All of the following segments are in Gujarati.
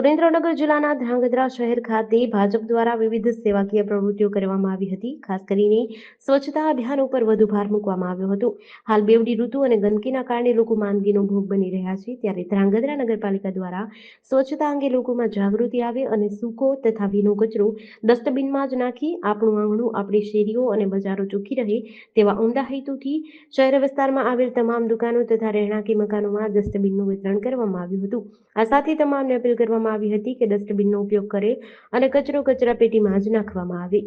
સુરેન્દ્રનગર જિલ્લાના ધ્રાંગધ્રા શહેર ખાતે ભાજપ દ્વારા વિવિધ સેવાકીય પ્રવૃત્તિઓ કરવામાં આવી હતી. ખાસ કરીને સ્વચ્છતા અભિયાન ઉપર વધુ ભાર મૂકવામાં આવ્યો હતો. હાલ બેવડી ઋતુ અને ગંદકીના કારણે લોકો માંદગીનો ભોગ બની રહ્યા છે. ત્યારે ધ્રાંગધ્રા નગરપાલિકા દ્વારા સ્વચ્છતા અંગે લોકોમાં જાગૃતિ આવે અને સૂકો તથા ભીનો કચરો ડસ્ટબિનમાં જ નાખી આપણું આંગણું, આપણી શેરીઓ અને બજારો ચોખ્ખી રહે તેવા ઉમદા હેતુથી શહેર વિસ્તારમાં આવેલ તમામ દુકાનો તથા રહેણાંકી મકાનોમાં ડસ્ટબિનનું વિતરણ કરવામાં આવ્યું હતું. આ સાથે તમામને અપીલ કરવામાં આવી હતી કે ડસ્ટબિનનો ઉપયોગ કરે અને કચરો કચરા પેટીમાં જ નાખવામાં આવે.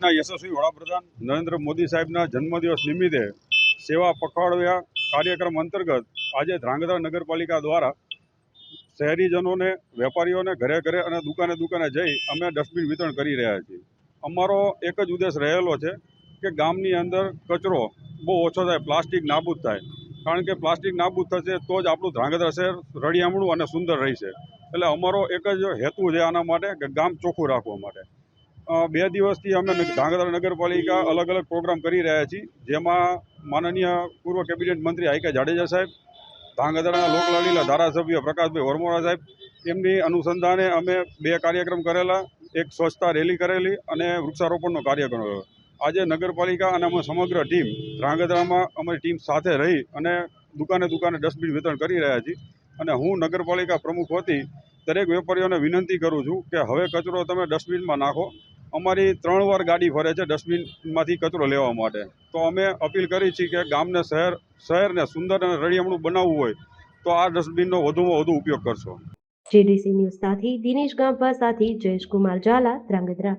યશસ્વી વડાપ્રધાન નરેન્દ્ર મોદી સાહેબના જન્મદિવસ નિમિત્તે સેવા પખવાડિયા કાર્યક્રમ અંતર્ગત આજે ધ્રાંગધ્રા નગરપાલિકા દ્વારા શહેરીજનોને, વેપારીઓને ઘરે ઘરે અને દુકાને દુકાને જઈ અમે ડસ્ટબિન વિતરણ કરી રહ્યા છીએ. અમારો એક જ ઉદ્દેશ રહેલો છે કે ગામની અંદર કચરો બહુ ઓછો થાય, પ્લાસ્ટિક નાબૂદ થાય. કારણ કે પ્લાસ્ટિક નાબૂદ થશે તો જ આપણું ધ્રાંગધ્રા શહેર રળિયામણું અને સુંદર રહેશે. એટલે અમારો એક જ હેતુ છે આના માટે કે ગામ ચોખ્ખું રાખવા માટે. બે દિવસથી અમે ધાંગધ્રા નગરપાલિકા અલગ અલગ પ્રોગ્રામ કરી રહ્યા છીએ, જેમાં માનનીય પૂર્વ કેબિનેટ મંત્રી આઈકે જાડેજા સાહેબ, ધાંગધ્રાના લોકલાડીલા ધારાસભ્ય પ્રકાશભાઈ વરમોરા સાહેબ, એમની અનુસંધાને અમે બે કાર્યક્રમ કરેલા, એક સ્વચ્છતા રેલી કરેલી અને વૃક્ષારોપણનો કાર્યક્રમ કર્યો આજે નગરપાલિકા અને અમે સમગ્ર ટીમ ધ્રાંગધ્રામાં અમારી ટીમ સાથે રહી અને દુકાને દુકાને ડસ્ટબિન વિતરણ કરી રહ્યા છીએ. અને હું નગરપાલિકા પ્રમુખ હોતી દરેક વેપારીઓને વિનંતી કરું છું કે હવે કચરો તમે ડસ્ટબિનમાં નાખો. અમારી ત્રણ વાર ગાડી ફરે છે ડસ્ટબિનમાંથી કચરો લેવા માટે. તો અમે અપીલ કરી છે કે ગામને શહેર, શહેરને સુંદર અને રળિયામણું બનાવવું હોય તો આ ડસ્ટબિનનો વધુમાં વધુ ઉપયોગ કરશો. જીડીસી ન્યૂઝ સાથે દિનેશ ગાંભા સાથે જયેશ કુમાર ઝાલા, ધ્રાંગધ્રા.